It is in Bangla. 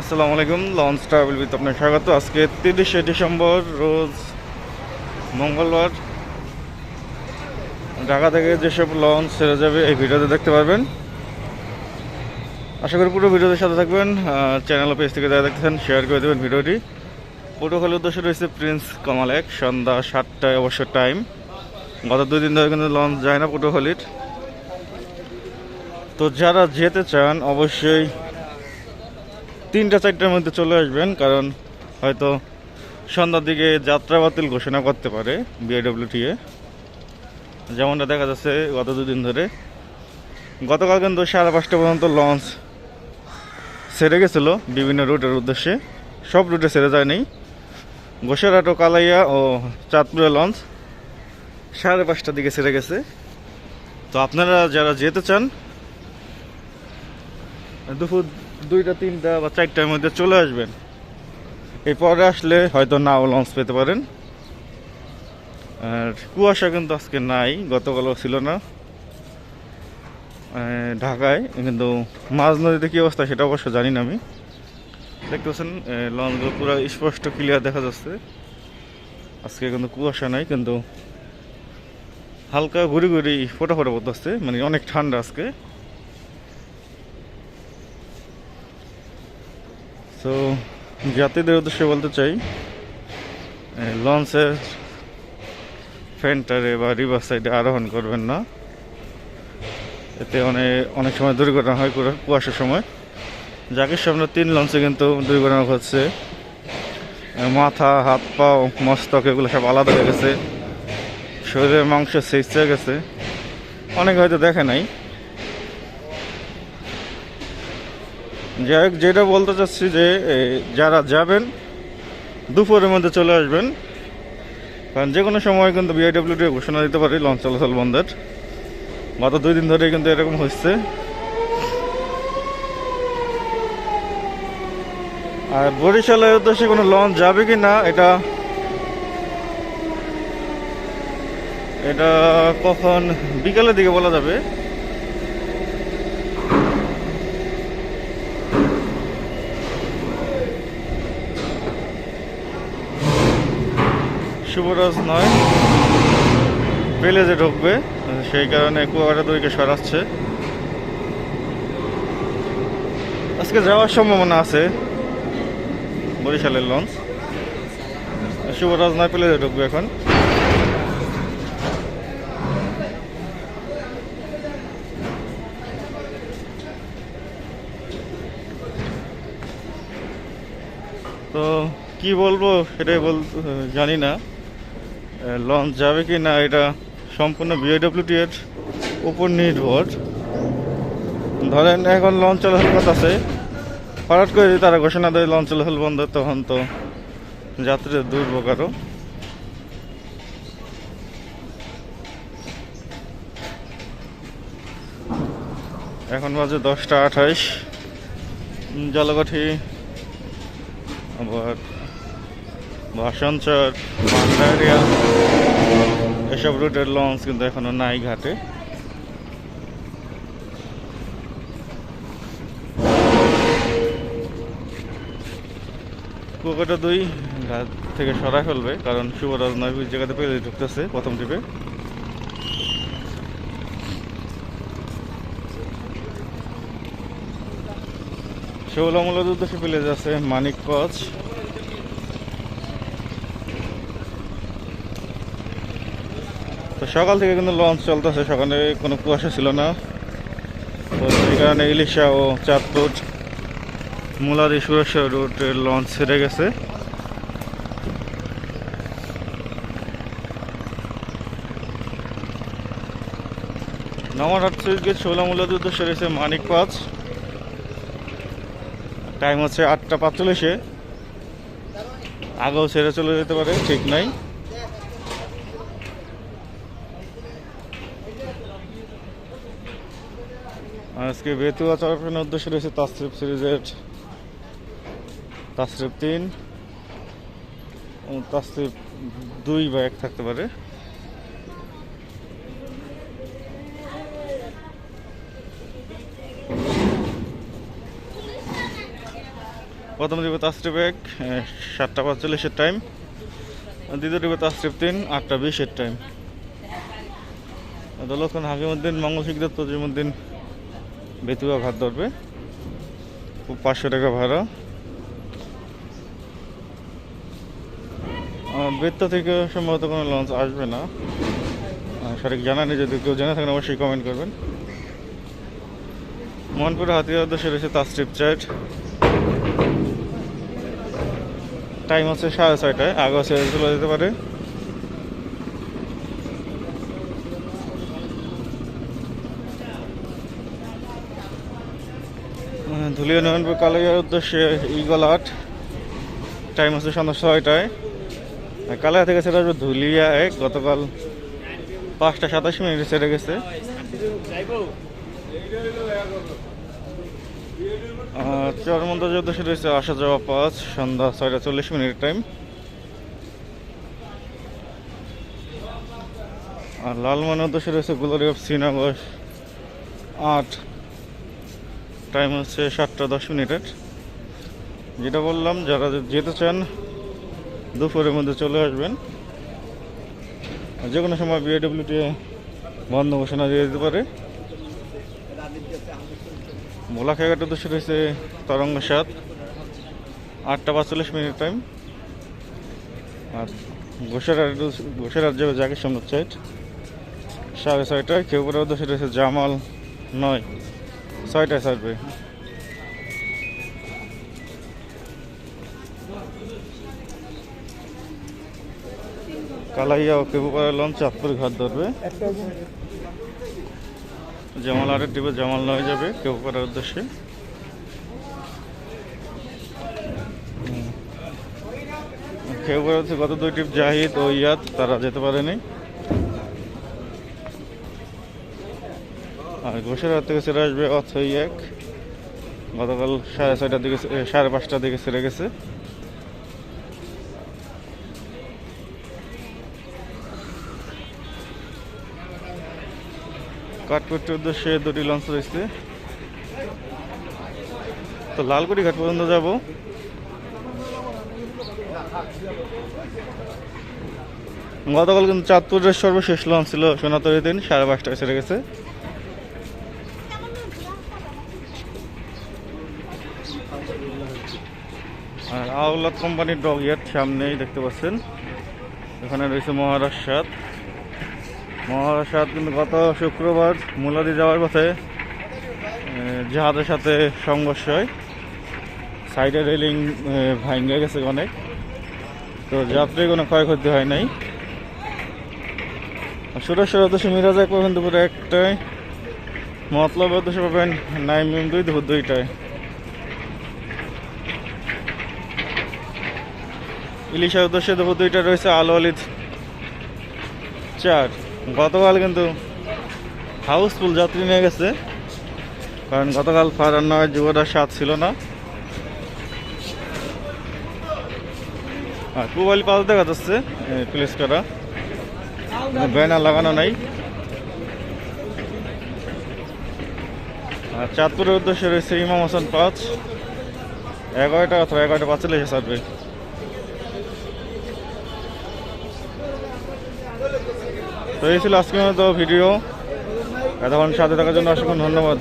আসসালামু আলাইকুম লঞ্চ ট্রাভেল উইথ আপনার স্বাগত। আজকে তিরিশে ডিসেম্বর, রোজ মঙ্গলবার। ঢাকা থেকে যেসব লঞ্চ সেরে যাবে এই ভিডিওতে দেখতে পারবেন। আশা করি পুরো ভিডিওতে সাথে থাকবেন চ্যানেল পেজ থেকে যারা দেখতেছেন শেয়ার করে দেবেন ভিডিওটি। প্রোটোকলের উদ্দেশ্য রয়েছে প্রিন্স কমাল এক, সন্ধ্যা সাতটায় অবশ্য টাইম গত দুই দিন ধরে কিন্তু লঞ্চ যায় না পটুখালির তো যারা যেতে চান, অবশ্যই তিনটা চারটার মধ্যে চলে আসবেন, কারণ হয়তো সন্ধ্যার দিকে যাত্রা বাতিল ঘোষণা করতে পারে বিআইডব্লিউটিএ যেমনটা দেখা যাচ্ছে, গত দুদিন ধরে গতকাল কিন্তু সাড়ে পাঁচটা পর্যন্ত লঞ্চ ছেড়ে গেছিল বিভিন্ন রুটের উদ্দেশ্যে। সব রুটে ছেড়ে যায়নি। গোসারহাট ও কালাইয়া ও চাঁদপুরে লঞ্চ সাড়ে পাঁচটার দিকে ছেড়ে গেছে। তো আপনারা যারা যেতে চান, দুপুর দুইটা, তিনটা বা চারটার মধ্যে চলে আসবেন। এই পরে আসলে হয়তো নাও লঞ্চ পেতে পারেন। আর কুয়াশা কিন্তু আজকে নাই, গতকালও ছিল না। ঢাকায়, কিন্তু মাঝ নদীতে কী অবস্থা সেটা অবশ্য জানি না আমি। দেখতে পাচ্ছেন লঞ্চগুলো পুরো স্পষ্ট ক্লিয়ার দেখা যাচ্ছে। আজকে কিন্তু কুয়াশা নাই, কিন্তু হালকা ঘুরি ঘুরি ফোটা ফোটা পড়তেছে মানে অনেক ঠান্ডা আজকে। তো যাত্রীদের উদ্দেশ্যে বলতে চাই লঞ্চের ফেন্টারে বা রিভার সাইডে আরোহণ করবেন না। এতে অনেক অনেক সময় দুর্ঘটনা হয় কুয়াশার সময়। যাকে সামনে তিন লঞ্চে কিন্তু দুর্ঘটনা ঘটছে। মাথা, হাত পা মস্তক এগুলো সব আলাদা হয়ে গেছে। শরীরের মাংস ছেঁচে গেছে। অনেক হয়তো দেখে নাই। যাই হোক, যেটা বলতে চাচ্ছি যে যারা যাবেন, দুপুরের মধ্যে চলে আসবেন। কারণ যে কোনো সময় কিন্তু বিআইডব্লিউডি ঘোষণা দিতে পারে, লঞ্চ চলাচল বন্ধের। গত দুই দিন ধরেই কিন্তু এরকম হচ্ছে আর বরিশালের উদ্দেশ্যে কোনো লঞ্চ যাবে কি না, এটা এটা কখন বিকালের দিকে বলা যাবে। শুভরাজ নয়। পেলেজে ঢুকবে, সেই কারণে কুয়াকাটা দুইকে সরাচ্ছে। আজকে যাওয়ার সম্ভাবনা আছে, বরিশালের লঞ্চ। শুভরাজ নয় পেলেজে ঢুকবে এখন। তো কি বলব, সেটাই বল জানি না। লঞ্চ যাবে কি না এটা সম্পূর্ণ বিআইডব্লিউটি এর উপর নির্ভর। ধরেন এখন লঞ্চ চলাচল আছে। হঠাৎ করে তারা ঘোষণা দেয় লঞ্চ চলাচল বন্ধ, তখন তো যাত্রীদের দুর্ভোগ এখন বাজে দশটা আঠাইশ। জলকাঠি, আবার ভাষণচর ভান্ডারিয়া, এসব রুটের লঞ্চ কিন্তু এখনও নাই ঘাটে। কুয়াকাটা দুই ঘাট থেকে সরাই ফেলবে, কারণ শুভরাজ নয় জায়গাতে পেলে ঢুকতেছে প্রথম টিপে। ষোলমূলত উদ্দেশ্যে পেলে যাচ্ছে মানিক কচ তো সকাল থেকে কিন্তু লঞ্চ চলতেছে, সকালে কোনো কুয়াশা ছিল না। তো সেই কারণে ইলিশা ও চাঁদপুর মুলাদি সুরেশ্বর রুটের লঞ্চ ছেড়ে গেছে। নমরহাট সুইচ গেট ষোলো মূলত উদ্দেশ্যে রয়েছে মানিক পাঁচ। টাইম হচ্ছে আটটা পাঁচচল্লিশে। আগেও ছেড়ে চলে যেতে পারে, ঠিক নাই। আজকে বেতুয়া চলাফেরার উদ্দেশ্যে রয়েছে তাসরিফ সিরিজের তাসরিফ তিন তাসরিফ দুই বা এক থাকতে পারে। প্রথম দিবে তাস্ট্রিপ এক সাতটা পাঁচচল্লিশের টাইম দ্বিতীয় দিবে তাস্ট্রিপ তিন, আটটা বিশের টাইম দলক্ষণ হাকিমুদ্দিন মঙ্গল শিকদার তজিমুদ্দিন বেতুয়া ভাত ধরবে। পাঁচশো টাকা ভাড়া। বেত্তা থেকে সম্ভবত কোনো লঞ্চ আসবে না। সঠিক জানা নেই, যদি কেউ জেনে থাকেন অবশ্যই কমেন্ট করবেন। মনপুরে হাতিয়ার উদ্দেশ্যে রয়েছে তার স্ট্রিপ চাইট টাইম হচ্ছে সাড়ে ছয়টায় আগে চলে যেতে পারে। ধুলিয়া নয়নপুর কালাইয়ার উদ্দেশ্যে ইগল আট টাইম হচ্ছে সন্ধ্যা ছয়টায়। আর কালাইয়া থেকে সেটা আসবে ধুলিয়া এক গতকাল পাঁচটা সাতাশ মিনিটে সেরে গেছে। চরমন্দাজের উদ্দেশ্যে রয়েছে আসা যাওয়া পাঁচ, সন্ধ্যা ছয়টা চল্লিশ মিনিট টাইম আর লালমানের উদ্দেশ্যে রয়েছে গুলারি অফ শ্রীনগর আট। টাইম হচ্ছে সাতটা দশ মিনিটের। যেটা বললাম, যারা যেতে চান, দুপুরের মধ্যে চলে আসবেন। যে কোনো সময় বিএডব্লিউটি বন্ধ ঘোষণা দিয়ে দিতে পারে। ভোলা খেয়াঘাটের উদ্দেশ্যে হয়েছে তরঙ্গ সাত, আটটা পাঁচচল্লিশ মিনিট টাইম আর ঘোষেরার ঘোষেরার যাবে জাকির সামনে সাইড সাড়ে ছয়টায়। খেউপুরের উদ্দেশ্যে রয়েছে জামাল নয়। ছয়টায় ছাড়বে কালাইয়া ও কেবুপাড়া লঞ্চ চাঁদপুর ঘাট ধরবে। জামাল আরের ডিবে জামাল নয় যাবে কেউ করার উদ্দেশ্যে কেবুপাড়া হচ্ছে গত দুই টিপ জাহিদ ও ইয়াদ, তারা যেতে পারেনি। আর ঘোষের হাত থেকে ছেড়ে আসবে অথই এক। গতকাল সাড়ে ছয়টার দিকে সাড়ে পাঁচটার দিকে ছেড়ে গেছে। কাঠপট্টির উদ্দেশ্যে দুটি লঞ্চ রয়েছে। তো লালকুড়ি ঘাট পর্যন্ত যাব। গতকাল কিন্তু চাঁদপুরের সর্বশেষ লঞ্চ ছিল সোনাতরি দিন সাড়ে পাঁচটায় ছেড়ে গেছে। আর আউলাদ কোম্পানির ডগ ইয়ার্ড সামনেই দেখতে পাচ্ছেন। এখানে রয়েছে মহারাজ মহারাজ কিন্তু গত শুক্রবার মুলাদি যাওয়ার পথে জাহাজের সাথে সংঘর্ষ হয়। সাইডে রেলিং ভাঙ্গে গেছে অনেক। তো যাত্রী কোনো ক্ষয়ক্ষতি হয় নাই। সুরেশ্বর উদ্দেশ্যে মিরাজ এক পাবেন দুপুরে একটায়। মতলব উদ্দেশ্যে পাবেন নাইম দুই, দুপুর দুইটায়। ইলিশার উদ্দেশ্যে দুপুর দুইটা রয়েছে আলু আলিদ চার, গতকাল কিন্তু হাউসফুল যাত্রী নিয়ে গেছে। কারণ গতকাল ফারান নয় যুবরাজ সাত ছিল না। হ্যাঁ পুবালি পাস দেখা যাচ্ছে প্লেস করা। ব্যানার লাগানো নাই। আর চাঁদপুরের উদ্দেশ্যে রয়েছে ইমাম হাসান পাঁচ। এগারোটা অথবা এগারোটা পাঁচচল্লিশে ছাড়বে। তো এই ছিল আজকের মতো ভিডিও। এতক্ষণ সাথে থাকার জন্য অসংখ্য ধন্যবাদ।